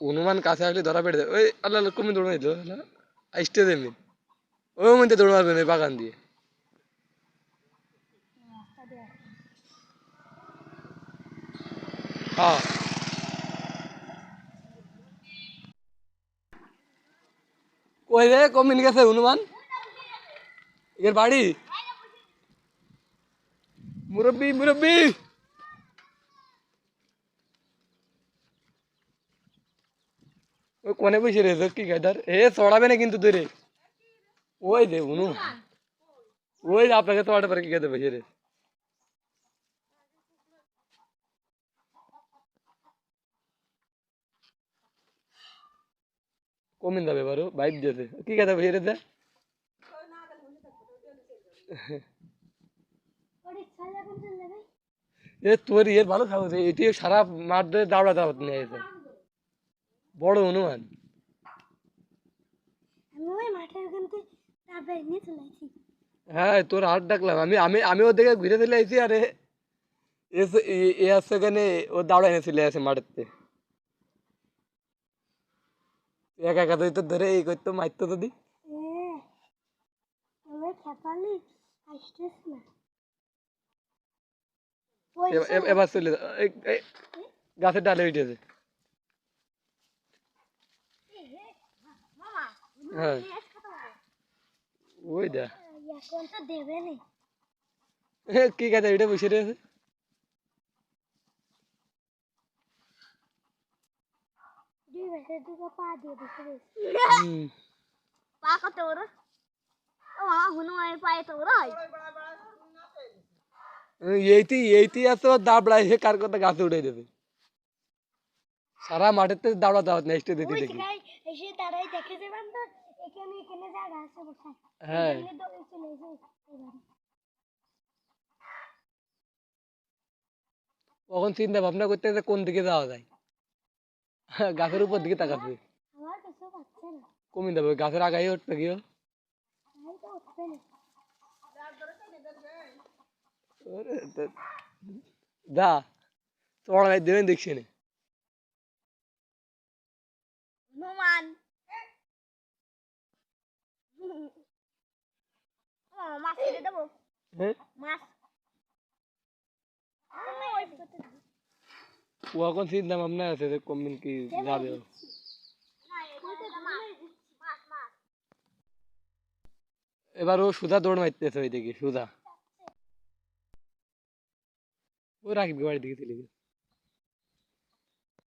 হনুমান কাছে আসলে ধরা পেটে দেয় ওই আল্লাহ কমে দৌড় মারিল আসতে দেমি ওই মধ্যে দৌড় মারবেন ওই বাগান দিয়ে। হ্যাঁ। কই রে কমিন গেছে হনুমান এর বাড়ি? মুরব্বি মুরব্বি! ওই কোনে বসে রে কি গাদার এ চড়াবে না কিন্তু তোরে ওই দে উনু। ওই আপনাকে চড়াতে পারে, কি গাদে বসে রে। কমিন যাবে বারো বাইক দিয়েছে কি গাদে বসে রে, দে। এ তোর ইয়ের ভালো থাকো এটি সারা মাঠ ধরে দাওড়া দাওয়াত নিয়ে বড় হনুমান আসি। হ্যাঁ তোর হাত ডাকলাম। আমি আমি আমি ওর দিকে ঘুরে চলে আইছি আরে এসে এ- আসছে ও দাওড়া এনে চলে আসে মাঠেতে একা একা তো ধরে এই করতো মারতো এ- এ- এবার চলে গাছের ডালে উঠেছে হ্যাঁ ওই দা এখন তো দেবে না এ, কি গাছে এটা বসে রয়েছে দুই বছর দুটো পা দিয়ে বসে রয়েছে হুম। পা কত বড় ও মামা হনুমানের পায়ে তো বড় হয় এইটি এইটি আছে ওর দাবড়াই সে কার কথা গাছে উঠে দেবে সারা মাঠেতে দাবড়া দাওয়াত নেক্সট দিতে ওই দেখি জায়গায় এসে তারাই দেখে যাবেন তো এখানে এখানে জায়গা আছে বসে। হ্যাঁ। চলে এসে তখন চিন্তা ভাবনা করতে যে কোন দিকে যাওয়া যায়? গাছের উপর দিকে তাকাচ্ছে কমে যাবে। গাছের আগাই উঠবে তো- যা চড়াই দেবেন দেখছি না। ও মাছ ছেড়ে দেবো? হ্যাঁ? মাছ ও এখন চিন্তা ভাবনা আছে যে কমিন কি যাবে ও। এবার ও সুধা দৌড় মারতেছে ওই দিকে সুধা। ও রাখবি বাড়ির দিকে চলে গেছে